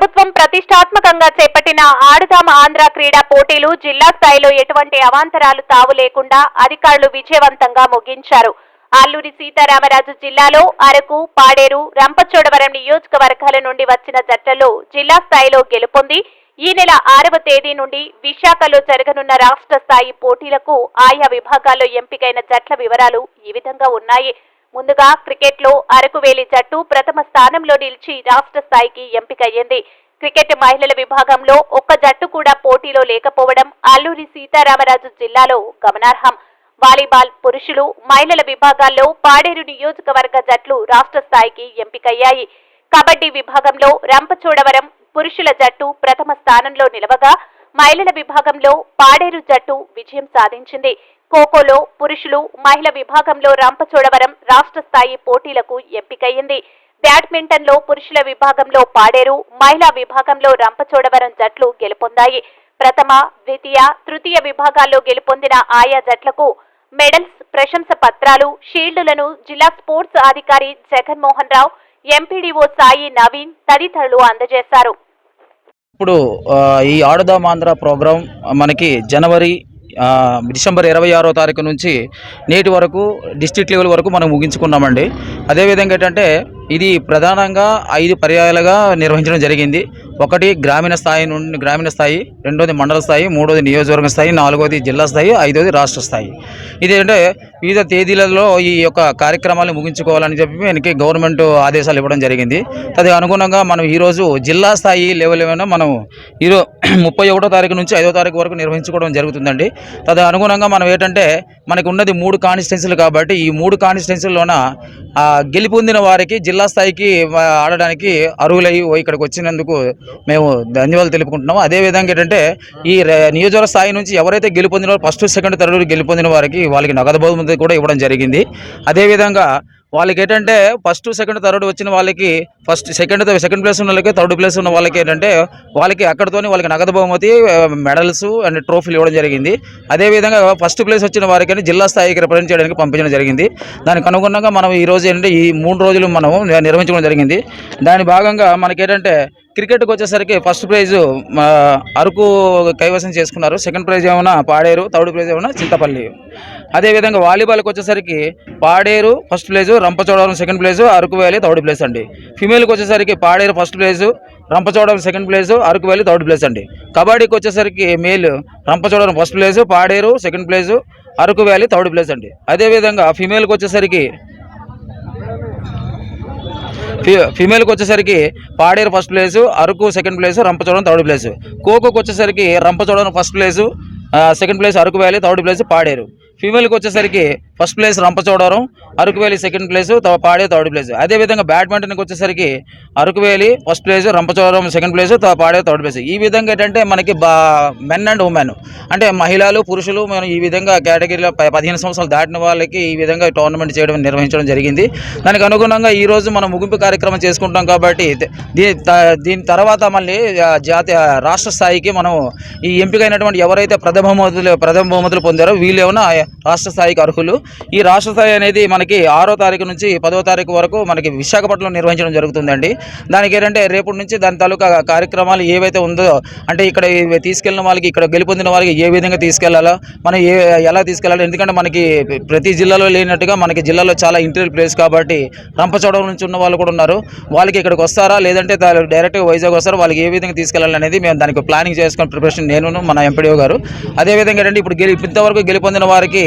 ప్రభుత్వం ప్రతిష్టాత్మకంగా చేపట్టిన ఆడుదామ ఆంధ్ర క్రీడా పోటీలు జిల్లా స్థాయిలో ఎటువంటి అవాంతరాలు తావు లేకుండా అధికారులు విజయవంతంగా ముగించారు. అల్లూరి సీతారామరాజు జిల్లాలో అరకు పాడేరు రంపచోడవరం నియోజకవర్గాల నుండి వచ్చిన జట్లలో జిల్లా స్థాయిలో గెలుపొంది. ఈ నెల ఆరవ తేదీ నుండి విశాఖలో జరగనున్న రాష్ట్ర స్థాయి పోటీలకు ఆయా విభాగాల్లో ఎంపికైన జట్ల వివరాలు ఈ విధంగా ఉన్నాయి. ముందుగా క్రికెట్లో అరకువేలి జట్టు ప్రథమ స్థానంలో నిలిచి రాష్ట్ర స్థాయికి ఎంపికయ్యింది. క్రికెట్ మహిళల విభాగంలో ఒక్క జట్టు కూడా పోటీలో లేకపోవడం అల్లూరి సీతారామరాజు జిల్లాలో గమనార్హం. వాలీబాల్ పురుషులు మహిళల విభాగాల్లో పాడేరు నియోజకవర్గ జట్లు రాష్ట్ర స్థాయికి ఎంపికయ్యాయి. కబడ్డీ విభాగంలో రంపచోడవరం పురుషుల జట్టు ప్రథమ స్థానంలో నిలవగా మహిళల విభాగంలో పాడేరు జట్టు విజయం సాధించింది. ఖోఖోలో పురుషులు మహిళ విభాగంలో రంపచోడవరం రాష్ట్ర స్థాయి పోటీలకు ఎంపికయ్యింది. బ్యాడ్మింటన్లో పురుషుల విభాగంలో పాడేరు మహిళా విభాగంలో రంపచోడవరం జట్లు గెలుపొందాయి. ప్రథమ ద్వితీయ తృతీయ విభాగాల్లో గెలుపొందిన ఆయా జట్లకు మెడల్స్ ప్రశంస పత్రాలు షీల్డులను జిల్లా స్పోర్ట్స్ అధికారి జగన్మోహన్ రావు ఎంపీడీఓ సాయి నవీన్ తదితరులు అందజేశారు. ఇప్పుడు ఈ ఆడుదాం ప్రోగ్రాం మనకి జనవరి డిసెంబర్ ఇరవై ఆరో తారీఖు నుంచి నేటి వరకు డిస్టిక్ లెవెల్ వరకు మనం ముగించుకున్నామండి. అదేవిధంగా ఏంటంటే ఇది ప్రధానంగా ఐదు పర్యాయాలుగా నిర్వహించడం జరిగింది. ఒకటి గ్రామీణ స్థాయి నుండి గ్రామీణ స్థాయి రెండోది మండల స్థాయి మూడోది నియోజకవర్గ స్థాయి నాలుగోది జిల్లా స్థాయి ఐదోది రాష్ట్ర స్థాయి. ఇది ఏంటంటే వివిధ తేదీలలో ఈ యొక్క కార్యక్రమాలను ముగించుకోవాలని చెప్పి మనకి గవర్నమెంట్ ఆదేశాలు ఇవ్వడం జరిగింది. తది అనుగుణంగా మనం ఈరోజు జిల్లా స్థాయి లెవెల్ ఏమైనా మనం ఈరో ముప్పై ఒకటో తారీఖు నుంచి ఐదో తారీఖు వరకు నిర్వహించుకోవడం జరుగుతుందండి. తది అనుగుణంగా మనం ఏంటంటే మనకు ఉన్నది మూడు కాన్స్టిట్యున్సీలు కాబట్టి ఈ మూడు కాన్స్టిట్యున్సీల్లోన ఆ, గెలుపొందిన వారికి జిల్లా స్థాయికి ఆడడానికి అర్హులై ఇక్కడికి వచ్చినందుకు మేము ధన్యవాదాలు తెలుపుకుంటున్నాము. అదేవిధంగా ఏంటంటే ఈ నియోజకవర్గ స్థాయి నుంచి ఎవరైతే గెలుపొందిన ఫస్ట్ సెకండ్ థర్డ్ గెలుపొందిన వారికి వాళ్ళకి నగదు బహుమతి కూడా ఇవ్వడం జరిగింది. అదేవిధంగా వాళ్ళకి ఏంటంటే ఫస్ట్ సెకండ్ థర్డ్ వచ్చిన వాళ్ళకి ఫస్ట్ సెకండ్ సెకండ్ ప్లేస్ ఉన్న వాళ్ళకి థర్డ్ ప్లేస్ ఉన్న వాళ్ళకి ఏంటంటే వాళ్ళకి అక్కడితోనే వాళ్ళకి నగదు బహుమతి మెడల్స్ అండ్ ట్రోఫీలు ఇవ్వడం జరిగింది. అదేవిధంగా ఫస్ట్ ప్లేస్ వచ్చిన వారికి జిల్లా స్థాయికి రిప్రజెంట్ చేయడానికి పంపించడం జరిగింది. దానికి అనుగుణంగా మనం ఈ రోజు ఏంటంటే ఈ మూడు రోజులు మనం నిర్వహించడం జరిగింది. దాని భాగంగా మనకి ఏంటంటే క్రికెట్కి వచ్చేసరికి ఫస్ట్ ప్రైజ్ మా అరకు కైవసం చేసుకున్నారు. సెకండ్ ప్రైజ్ ఏమైనా పాడేరు థర్డ్ ప్రైజ్ ఏమైనా చింతపల్లి. అదేవిధంగా వాలీబాల్కి వచ్చేసరికి Paderu first place Rampachodavaram second place Araku valley third place అండి. ఫిమేల్కి వచ్చేసరికి Paderu first place Rampachodavaram second place Araku valley third place అండి. కబడ్డీకి వచ్చేసరికి male Rampachodavaram first place Paderu second place Araku valley third place అండి. అదేవిధంగా ఫిమేల్కి వచ్చేసరికి ఫీమేల్కి వచ్చేసరికి Paderu first place Araku second place Rampachodavaram third place. ఖోఖోకి వచ్చేసరికి Rampachodavaram first place second place Araku valley third place Paderu. ఫీమేల్కి వచ్చేసరికి first place Rampachodavaram Araku valley second place త- third place అదేవిధంగా బ్యాడ్మింటన్కి వచ్చేసరికి Araku valley first place Rampachodavaram second place పాడే third place ఈ విధంగా ఏంటంటే మనకి బా మెన్ అండ్ ఉమెన్ అంటే మహిళలు పురుషులు మనం ఈ విధంగా కేటగిరీలో పదిహేను సంవత్సరాలు దాటిన వాళ్ళకి ఈ విధంగా టోర్నమెంట్ చేయడం నిర్వహించడం జరిగింది. దానికి అనుగుణంగా ఈరోజు మనం ముగింపు కార్యక్రమం చేసుకుంటాం కాబట్టి దీని త- దీని తర్వాత మళ్ళీ జాతీయ రాష్ట్ర స్థాయికి మనం ఈ ఎంపికైనటువంటి ఎవరైతే ప్రథమ బహుమతులు ప్రథమ బహుమతులు పొందారు వీళ్ళేమన్నా రాష్ట్ర స్థాయికి అర్హులు? ఈ రాష్ట్ర స్థాయి అనేది మనకి ఆరో తారీఖు నుంచి పదో తారీఖు వరకు మనకి విశాఖపట్నంలో నిర్వహించడం జరుగుతుందండి. దానికి ఏంటంటే రేపటి నుంచి దాని తాలూకా కార్యక్రమాలు ఏవైతే ఉందో అంటే ఇక్కడ తీసుకెళ్ళిన వాళ్ళకి ఇక్కడ గెలుపొందిన వాళ్ళకి ఏ విధంగా తీసుకెళ్ళాలో మనం ఏ ఎలా తీసుకెళ్ళాలో ఎందుకంటే మనకి ప్రతి జిల్లాలో లేనట్టుగా మనకి జిల్లాలో చాలా ఇంటీరియర్ ప్లేస్ కాబట్టి రంపచోడవరం నుంచి ఉన్న వాళ్ళు కూడా ఉన్నారు. వాళ్ళకి ఇక్కడికి వస్తారా? లేదంటే డైరెక్ట్గా వైజాగ్ వస్తారా? వాళ్ళకి ఏ విధంగా తీసుకెళ్ళాలనేది మేము దానికి ప్లానింగ్ చేసుకుని ప్రిపరేషన్ నేను మన ఎంపీడీఓ గారు. అదేవిధంగా ఏంటంటే ఇప్పుడు గెలి ఇంతవరకు గెలుపొందిన వారికి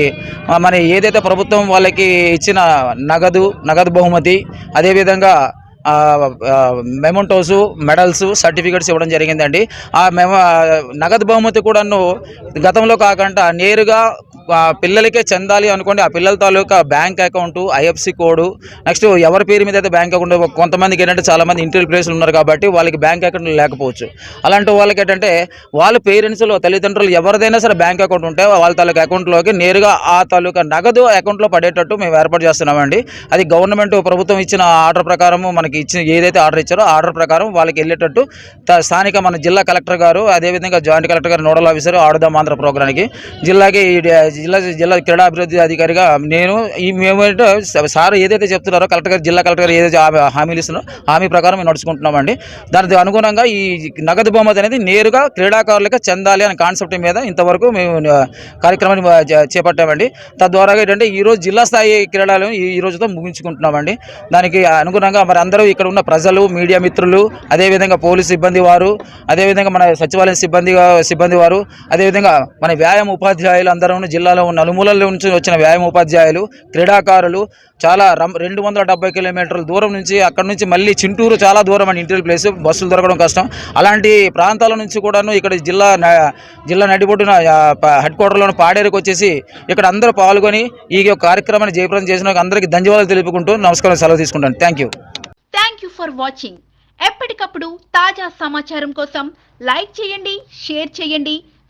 మన ఏదైతే ప్రభుత్వం వాళ్ళకి ఇచ్చిన నగదు నగదు బహుమతి అదేవిధంగా మెమోంటోస్ మెడల్స్ సర్టిఫికెట్స్ ఇవ్వడం జరిగిందండి. ఆ మెమ నగదు బహుమతి కూడాను గతంలో కాకుండా నేరుగా పిల్లలకే చెందాలి అనుకోండి ఆ పిల్లల తాలూకా bank account IFSC code next ఎవరి పేరు మీద అయితే బ్యాంక్ అకౌంట్ కొంతమందికి ఏంటంటే చాలామంది ఇంటర్ ప్లేస్లు ఉన్నారు కాబట్టి వాళ్ళకి బ్యాంక్ అకౌంట్ లేకపోవచ్చు. అలాంటి వాళ్ళకి ఏంటంటే వాళ్ళ పేరెంట్స్లో తల్లిదండ్రులు ఎవరిదైనా సరే బ్యాంక్ అకౌంట్ ఉంటే వాళ్ళ తాలూకా అకౌంట్లోకి నేరుగా ఆ తాలూకా నగదు అకౌంట్లో పడేటట్టు మేము ఏర్పాటు చేస్తున్నామండి. అది గవర్నమెంట్ ప్రభుత్వం ఇచ్చిన ఆర్డర్ ప్రకారము మనకి ఇచ్చిన ఏదైతే ఆర్డర్ ఇచ్చారో ఆర్డర్ ప్రకారం వాళ్ళకి వెళ్ళేటట్టు స్థానిక మన జిల్లా కలెక్టర్ గారు అదేవిధంగా జాయింట్ కలెక్టర్ గారు నోడల్ ఆఫీసర్ ఆడుదాం ఆంధ్ర ప్రోగ్రానికి జిల్లాకి జిల్లా జిల్లా క్రీడా అభివృద్ధి అధికారిగా నేను ఈ మేమేంటో సార్ ఏదైతే చెప్తున్నారో కలెక్టర్ గారు జిల్లా కలెక్టర్ గారు ఏదైతే హామీ- హామీలు ఇస్తున్నారో హామీ ప్రకారం మేము నడుచుకుంటున్నామండి. దానికి అనుగుణంగా ఈ నగదు బహుమతి అనేది నేరుగా క్రీడాకారులకు చెందాలి అనే కాన్సెప్ట్ మీద ఇంతవరకు మేము కార్యక్రమాన్ని చేపట్టామండి. తద్వారా ఏంటంటే ఈరోజు జిల్లా స్థాయి క్రీడలు ఈ రోజుతో ముగించుకుంటున్నామండి. దానికి అనుగుణంగా మరి అందరూ ఇక్కడ ఉన్న ప్రజలు మీడియా మిత్రులు అదేవిధంగా పోలీసు సిబ్బంది వారు అదేవిధంగా మన సచివాలయం సిబ్బంది సిబ్బంది వారు అదేవిధంగా మన వ్యాయామ ఉపాధ్యాయులు అందరూ జిల్లాలో ఉన్న నలుమూలల నుంచి వచ్చిన వ్యాయామ ఉపాధ్యాయులు క్రీడాకారులు చాలా రెండు వందల డెబ్బై కిలోమీటర్ల దూరం నుంచి అక్కడ నుంచి మళ్ళీ చింటూరు చాలా దూరం అండి ఇంటర్వ్యూ ప్లేస్. బస్సులు దొరకడం కష్టం. అలాంటి ప్రాంతాల నుంచి కూడాను ఇక్కడ జిల్లా జిల్లా నడిబొడ్డున హెడ్ క్వార్టర్లోని పాడేరుకు వచ్చేసి ఇక్కడ అందరూ పాల్గొని ఈ కార్యక్రమాన్ని జయప్రదం చేసిన అందరికీ ధన్యవాదాలు తెలుపుకుంటూ నమస్కారం సెలవు తీసుకుంటాను. Thank you thank you for watching ఎప్పటికప్పుడు తాజా సమాచారం కోసం లైక్ చేయండి షేర్ చేయండి.